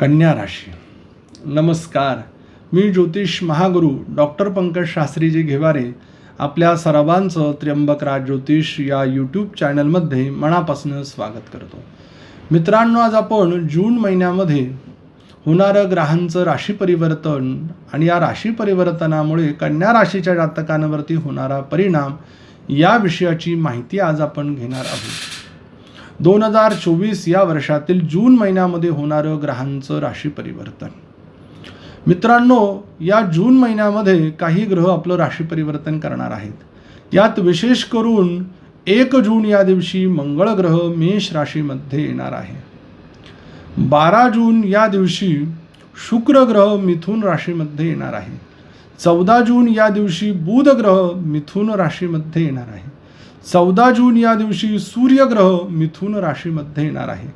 कन्या राशी. नमस्कार. मी ज्योतिष महागुरू डॉक्टर पंकज शास्त्रीजी घेवारे आपल्या सर्वांचं त्र्यंबकराज ज्योतिष या यूट्यूब चॅनलमध्ये मनापासून स्वागत करतो. मित्रांनो आज आपण जून महिन्यामध्ये होणारं ग्रहांचं राशी परिवर्तन आणि या राशी परिवर्तनामुळे कन्या राशीच्या जातकांवरती होणारा परिणाम या विषयाची माहिती आज आपण घेणार आहोत. दोन हजार चोवीस या वर्षातील जून महिन्यामध्ये होणारं ग्रहांचं राशी परिवर्तन. मित्रांनो या जून महिन्यामध्ये काही ग्रह आपलं राशी परिवर्तन करणार आहेत. यात विशेष करून एक जून या दिवशी मंगळ ग्रह मेष राशीमध्ये येणार आहे. बारा जून या दिवशी शुक्र ग्रह मिथुन राशीमध्ये येणार आहे. चौदा जून या दिवशी बुध ग्रह मिथुन राशीमध्ये येणार आहे. चौदा जून या दिवशी सूर्यग्रह मिथुन राशीमध्ये येणार आहे.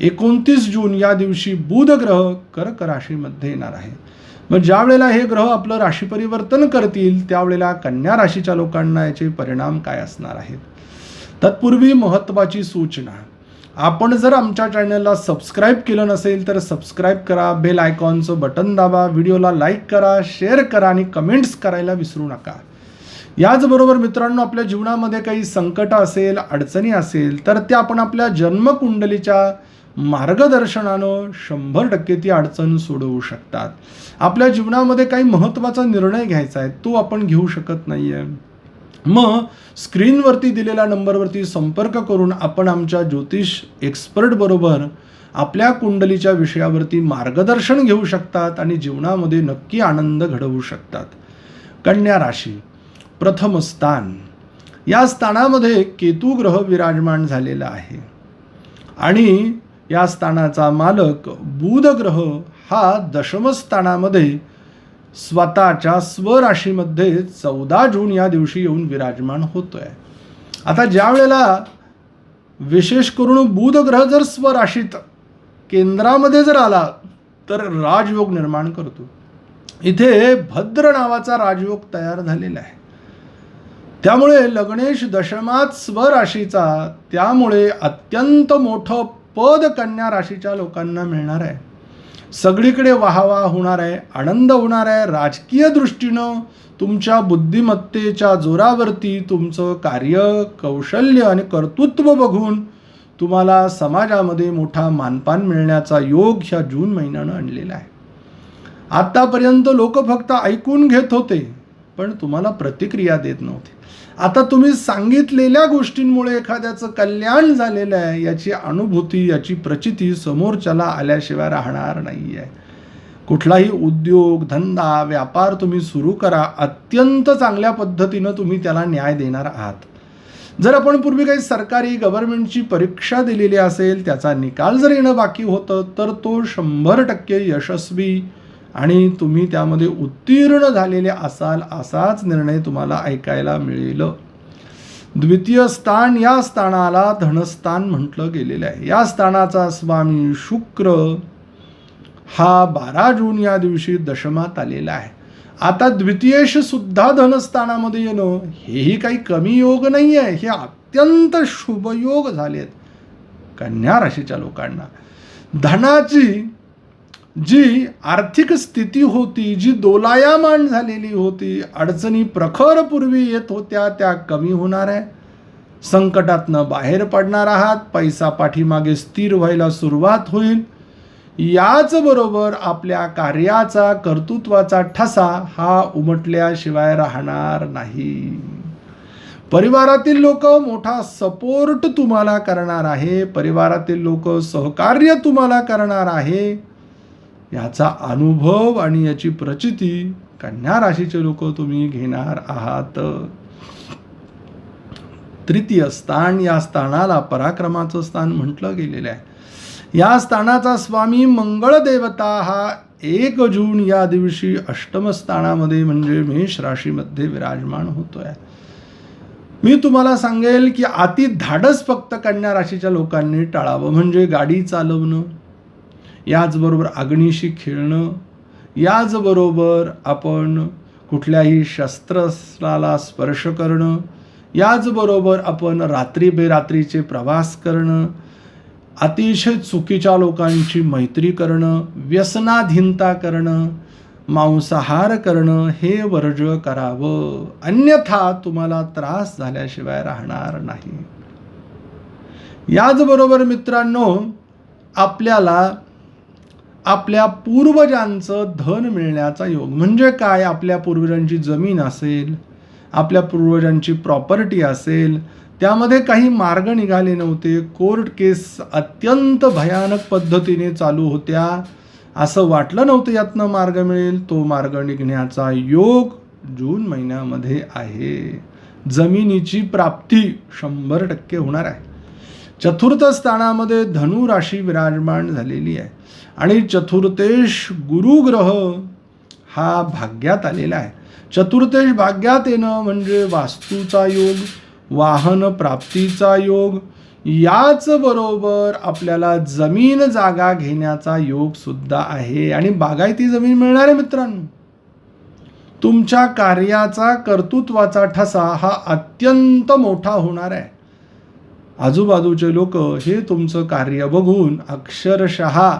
एकोणतीस जून या दिवशी बुध ग्रह कर्क राशीमध्ये येणार आहे. मग ज्या वेळेला हे ग्रह आपलं राशी परिवर्तन करतील त्यावेळेला कन्या राशीच्या लोकांना याचे परिणाम काय असणार आहेत? तत्पूर्वी महत्त्वाची सूचना. आपण जर आमच्या चॅनलला सबस्क्राईब केलं नसेल तर सबस्क्राईब करा बेल आयकॉनचं बटन दाबा व्हिडिओला लाईक करा शेअर करा आणि कमेंट्स करायला विसरू नका. याचबरोबर मित्रांनो आपल्या जीवनामध्ये काही संकट असेल अडचणी असेल तर त्या आपण आपल्या जन्मकुंडलीच्या मार्गदर्शनानं शंभर टक्के ती अडचण सोडवू शकतात. आपल्या जीवनामध्ये काही महत्त्वाचा निर्णय घ्यायचा आहे तो आपण घेऊ शकत नाही आहे मग स्क्रीनवरती दिलेल्या नंबरवरती संपर्क करून आपण आमच्या ज्योतिष एक्सपर्टबरोबर आपल्या कुंडलीच्या विषयावरती मार्गदर्शन घेऊ शकतात आणि जीवनामध्ये नक्की आनंद घडवू शकतात. कन्या राशी. प्रथम स्थान. या स्थानामध्ये केतू ग्रह विराजमान झालेला आहे. आणि या स्थानाचा मालक बुध ग्रह हा दशमस्थानामध्ये स्वतःच्या स्वराशीमध्ये चौदा जून या दिवशी येऊन विराजमान होतोय. आता ज्या वेळेला विशेष करून बुध ग्रह जर स्वराशीत केंद्रामध्ये जर आला तर राजयोग निर्माण करतो. इथे भद्र नावाचा राजयोग तयार झालेला आहे. त्यामुळे लग्नेश दशमात स्वराशीचा त्यामुळे अत्यंत मोठं पद कन्या राशीच्या लोकांना मिळणार आहे. सगळीकडे वाहवा होणार आहे आनंद होणार आहे. राजकीय दृष्टीनं तुमच्या बुद्धिमत्तेच्या जोरावरती तुमचं कार्य कौशल्य आणि कर्तृत्व बघून तुम्हाला समाजामध्ये मोठा मानपान मिळण्याचा योग ह्या जून महिन्यानं आणलेला आहे. आत्तापर्यंत लोक फक्त ऐकून घेत होते. पण तुम्हाला प्रतिक्रिया देत नव्हते. आता तुम्ही सांगितलेल्या गोष्टींमुळे एखाद्याचं कल्याण झालेलं आहे याची अनुभूती याची प्रचिती समोरच्याला आल्याशिवाय राहणार नाही आहे कुठलाही उद्योग धंदा व्यापार तुम्ही सुरू करा अत्यंत चांगल्या पद्धतीनं तुम्ही त्याला न्याय देणार आहात. जर आपण पूर्वी काही सरकारी गव्हर्नमेंटची परीक्षा दिलेली असेल त्याचा निकाल जर येणं बाकी होतं तर तो शंभर टक्के यशस्वी आणि तुम्ही त्यामध्ये उत्तीर्ण झालेले असाल असाच निर्णय तुम्हाला ऐकायला मिळेल. द्वितीय स्थान या स्थानाला धनस्थान म्हटलं गेलेलं आहे. या स्थानाचा स्वामी शुक्र हा बारा जून या दिवशी दशमात आलेला आहे. आता द्वितीयेश सुद्धा धनस्थानामध्ये येणं हेही काही कमी योग नाही आहे. हे अत्यंत शुभयोग झालेत कन्या राशीच्या लोकांना. धनाची जी आर्थिक स्थिती होती जी दोलायामान झालेली होती अडचणी प्रखर पूर्वी येत होत्या त्या कमी होणार आहे. संकटातनं बाहेर पडणार आहात पैसा पाठीमागे स्थिर व्हायला सुरुवात होईल. याचबरोबर आपल्या कार्याचा कर्तृत्वाचा ठसा हा उमटल्याशिवाय राहणार नाही. परिवारातील लोक मोठा सपोर्ट तुम्हाला करणार आहे परिवारातील लोक सहकार्य तुम्हाला करणार आहे. याचा अनुभव आणि याची प्रचिती कन्या राशीचे लोक तुम्ही घेणार आहात. तृतीय स्थान या स्थानाला पराक्रमाचं स्थान म्हटलं गेलेलं आहे. या स्थानाचा स्वामी मंगळ देवता हा एक जून या दिवशी अष्टम स्थानामध्ये म्हणजे मेष राशीमध्ये विराजमान होतोय. मी तुम्हाला सांगेल की अति धाडस फक्त कन्या राशीच्या लोकांनी टाळावं. म्हणजे गाडी चालवणं याचबरोबर अग्नीशी खेळणं याचबरोबर आपण कुठल्याही शस्त्राला स्पर्श करणं याचबरोबर आपण रात्री बेरात्रीचे प्रवास करणं अतिशय चुकीच्या लोकांची मैत्री करणं व्यसनाधीनता करणं मांसाहार करणं हे वर्ज करावं. अन्यथा तुम्हाला त्रास झाल्याशिवाय राहणार नाही. याचबरोबर मित्रांनो आपल्याला आपल्या पूर्वजांचं धन मिळण्याचा योग. म्हणजे काय? आपल्या पूर्वजांची जमीन असेल आपल्या पूर्वजांची प्रॉपर्टी असेल त्यामध्ये काही मार्ग निघाले नव्हते. कोर्ट केस अत्यंत भयानक पद्धतीने चालू होत्या. असं वाटलं नव्हतं यातनं मार्ग मिळेल. तो मार्ग निघण्याचा योग जून महिन्यामध्ये आहे. जमिनीची प्राप्ती शंभर टक्के होणार आहे. चतुर्थ स्थानामध्ये धनु राशी विराजमान झालेली आहे. आणि चतुर्थेश गुरुग्रह हा भाग्यात आलेला आहे. चतुर्थेश भाग्यात येणं म्हणजे वास्तूचा योग वाहन प्राप्तीचा योग याच बरोबर आपल्याला जमीन जागा घेण्याचा योग सुद्धा आहे. आणि बागायती जमीन मिळणार आहे मित्रांनो. तुमच्या कार्याचा कर्तृत्वाचा ठसा हा अत्यंत मोठा होणार आहे. आजूबाजूचे लोक हे तुमचं कार्य बघून अक्षरशः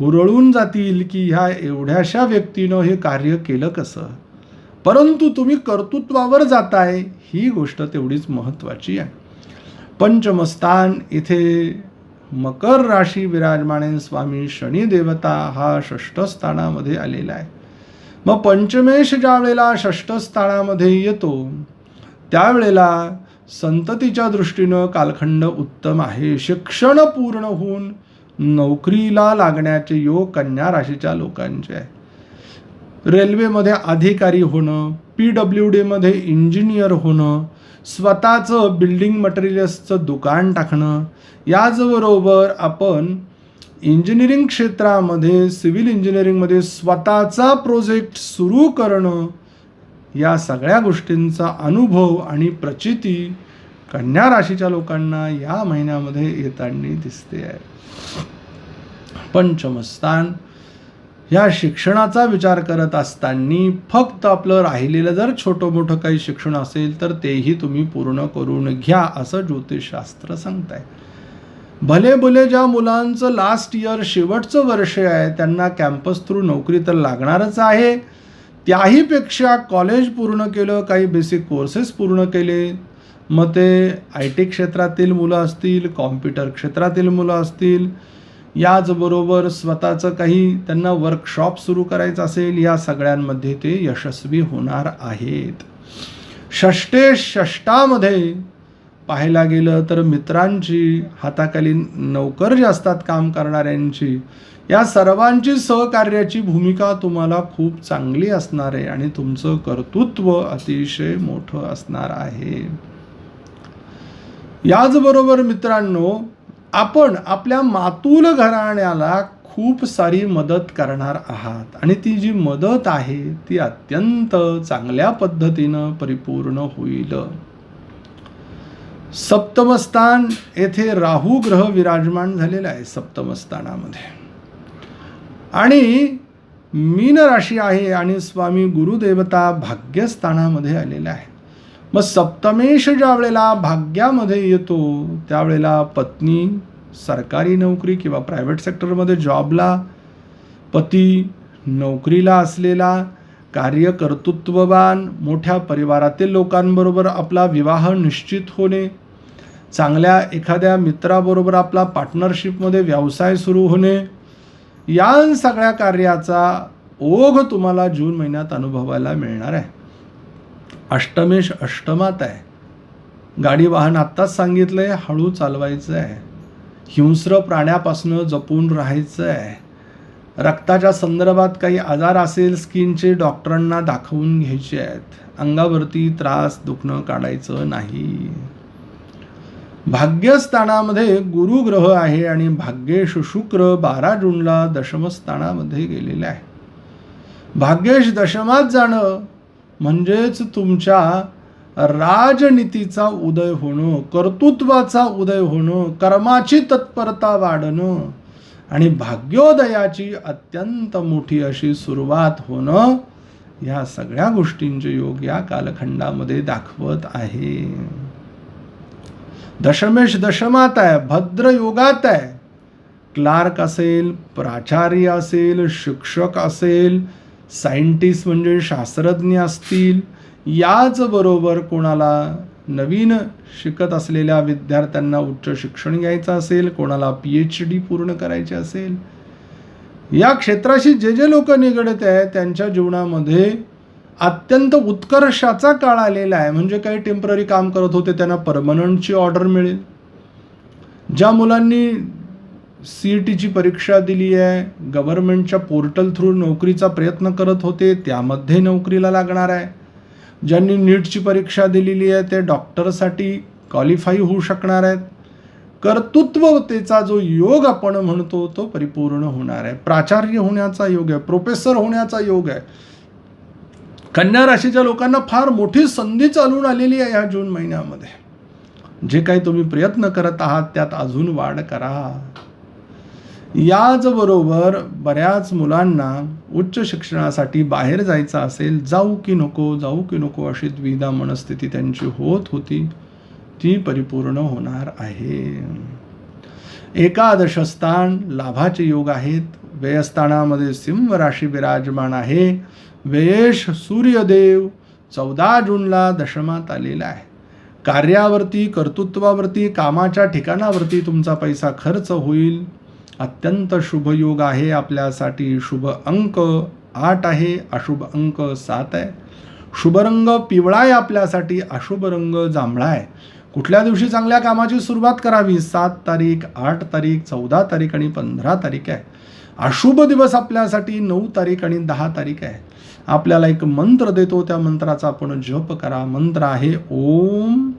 हुरळून जातील की ह्या एवढ्याशा व्यक्तीनं हे कार्य केलं कसं? परंतु तुम्ही कर्तृत्वावर जाताय ही गोष्ट तेवढीच महत्त्वाची आहे. पंचमस्थान इथे मकर राशी विराजमाने स्वामी शनिदेवता हा षष्ठस्थानामध्ये आलेला आहे. मग पंचमेश ज्या वेळेला षष्ठस्थानामध्ये येतो त्यावेळेला संततीच्या दृष्टीनं कालखंड उत्तम आहे. शिक्षण पूर्ण होऊन नोकरीला लागण्याचे योग कन्या राशीच्या लोकांचे आहे. रेल्वेमध्ये अधिकारी होणं पी डब्ल्यू डीमध्ये इंजिनियर होणं स्वतःचं बिल्डिंग मटेरियल्सचं दुकान टाकणं याचबरोबर आपण इंजिनिअरिंग क्षेत्रामध्ये सिव्हिल इंजिनिअरिंगमध्ये स्वतःचा प्रोजेक्ट सुरू करणं या सगळ्या गोष्टींचा अनुभव आणि प्रचिती कन्या राशीच्या लोकांना या महिन्यामध्ये येताना दिसते आहे. पंचमस्थान. या शिक्षणाचा विचार करत असताना फक्त आपलं राहिलेलं जर छोटं मोठं काही शिक्षण असेल तर तेही तुम्ही पूर्ण करून घ्या असं ज्योतिषशास्त्र सांगत आहे भले भले ज्या मुलांचं लास्ट इयर शेवटचं वर्ष आहे त्यांना कॅम्पस थ्रू नोकरी तर लागणारच आहे. त्याहीपेक्षा कॉलेज पूर्ण केलं काही बेसिक कोर्सेस पूर्ण केले. मग ते आय टी क्षेत्रातील मुलं असतील कॉम्प्युटर क्षेत्रातील मुलं असतील याचबरोबर स्वतःचं काही त्यांना वर्कशॉप सुरू करायचं असेल या सगळ्यांमध्ये ते यशस्वी होणार आहेत. षष्टे षष्टामध्ये पाहायला गेलं तर मित्रांची हाताखाली नौकर जे असतात काम करणाऱ्यांची या सर्वांची सहकार्याची भूमिका तुम्हाला खूप चांगली असणार आहे आणि तुमचं कर्तृत्व अतिशय मोठं असणार आहे. याचबरोबर मित्रांनो आपण आपल्या मातूल घराण्याला खूप सारी मदत करणार आहात आणि ती जी मदत आहे ती अत्यंत चांगल्या पद्धतीनं परिपूर्ण होईल. सप्तमस्थान येथे राहू ग्रह विराजमान झालेला आहे सप्तमस्थानामध्ये. आणि मीन राशी आहे आणि स्वामी गुरुदेवता भाग्यस्थानामध्ये आलेला आहे मग सप्तमेश ज्या वेळेला भाग्यामध्ये येतो त्यावेळेला पत्नी सरकारी नोकरी किंवा प्रायव्हेट सेक्टरमध्ये जॉबला पती नोकरीला असलेला कार्यकर्तृत्ववान मोठ्या परिवारातील लोकांबरोबर आपला विवाह निश्चित होणे चांगल्या एखाद्या मित्राबरोबर आपला पार्टनरशिपमध्ये व्यवसाय सुरू होणे या सगळ्या कार्याचा ओघ तुम्हाला जून महिन्यात अनुभवायला मिळणार आहे. अष्टमेश अष्टमात आहे. गाडी वाहन आत्ताच सांगितलं आहे हळू चालवायचं आहे. हिंस्र प्राण्यापासून जपून राहायचं आहे. रक्ताच्या संदर्भात काही आजार असेल स्किनचे डॉक्टरांना दाखवून घ्यायचे आहेत. अंगावरती त्रास दुखणं काढायचं नाही. भाग्यस्थानामध्ये गुरुग्रह आहे आणि भाग्येश शुक्र बारा जूनला दशमस्थानामध्ये गेलेले आहे. भाग्येश दशमात जाणं म्हणजेच तुमच्या राजनीतीचा उदय होणं कर्तृत्वाचा उदय होणं कर्माची तत्परता वाढणं आणि भाग्योदयाची अत्यंत मोठी अशी सुरुवात होणं या सगळ्या गोष्टींचे योग या कालखंडामध्ये दाखवत आहे. दशमेश दशमात आहे भद्र योगात आहे. क्लार्क असेल प्राचार्य असेल शिक्षक असेल सायंटिस्ट म्हणजे शास्त्रज्ञ असतील याचबरोबर कोणाला नवीन शिकत असलेल्या विद्यार्थ्यांना उच्च शिक्षण घ्यायचं असेल कोणाला पी एच डी पूर्ण करायची असेल. या क्षेत्राशी जे जे लोक निगडत आहे त्यांच्या जीवनामध्ये अत्यंत उत्कर्षाचा काळ आलेला आहे. म्हणजे काही टेंपररी काम करत होते त्यांना परमनंटची ऑर्डर मिळेल. ज्या मुलांनी सी ई टीची परीक्षा दिली आहे गव्हर्नमेंटच्या पोर्टल थ्रू नोकरीचा प्रयत्न करत होते त्यामध्ये नोकरीला लागणार आहे. ज्यांनी नीटची परीक्षा दिलेली आहे ते डॉक्टरसाठी क्वालिफाई होऊ शकणार आहेत. कर्तृत्वतेचा जो योग आपण म्हणतो तो परिपूर्ण होणार आहे. प्राचार्य होण्याचा योग आहे प्रोफेसर होण्याचा योग आहे. कन्या राशीच्या लोकांना फार मोठी संधी चालून आलेली आहे ह्या जून महिन्यामध्ये. जे काही तुम्ही प्रयत्न करत आहात त्यात अजून वाढ करा. याचबरोबर बऱ्याच मुलांना उच्च शिक्षणासाठी बाहेर जायचं असेल जाऊ की नको जाऊ की नको अशी द्विधा मनस्थिती त्यांची होत होती ती परिपूर्ण होणार आहे. एकादशस्थान लाभाचे योग आहेत. व्ययस्थानामध्ये सिंह राशी विराजमान आहे. वेश सूर्यदेव चौदा जूनला दशमात आलेला आहे. कार्यावरती कर्तृत्वावरती कामाच्या ठिकाणावरती तुमचा पैसा खर्च होईल. अत्यंत शुभ योग आहे आपल्यासाठी. शुभ अंक आठ आहे अशुभ अंक सात आहे. शुभ रंग पिवळा आहे आपल्यासाठी अशुभ रंग जांभळा आहे. कुठल्या दिवशी चांगल्या कामाची सुरुवात करावी? सात तारीख आठ तारीख चौदा तारीख आणि पंधरा तारीख आहे. अशुभ दिवस आपल्यासाठी नऊ तारीख आणि दहा तारीख आहे. आपल्याला एक मंत्र देतो त्या मंत्राचा आपण जप करा. मंत्र आहे ओम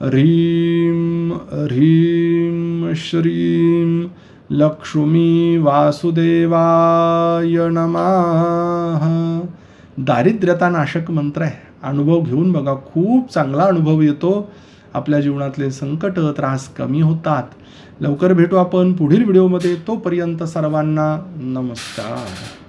ह्रीम ह्रीम श्रीम लक्ष्मी वासुदेवाय नमः. दारिद्र्यता नाशक मंत्र आहे. अनुभव घेऊन बघा खूप चांगला अनुभव येतो. आपल्या जीवनातले संकट त्रास कमी होतात. लवकर भेटू आपण पुढील व्हिडिओमध्ये. तोपर्यंत सर्वांना नमस्कार.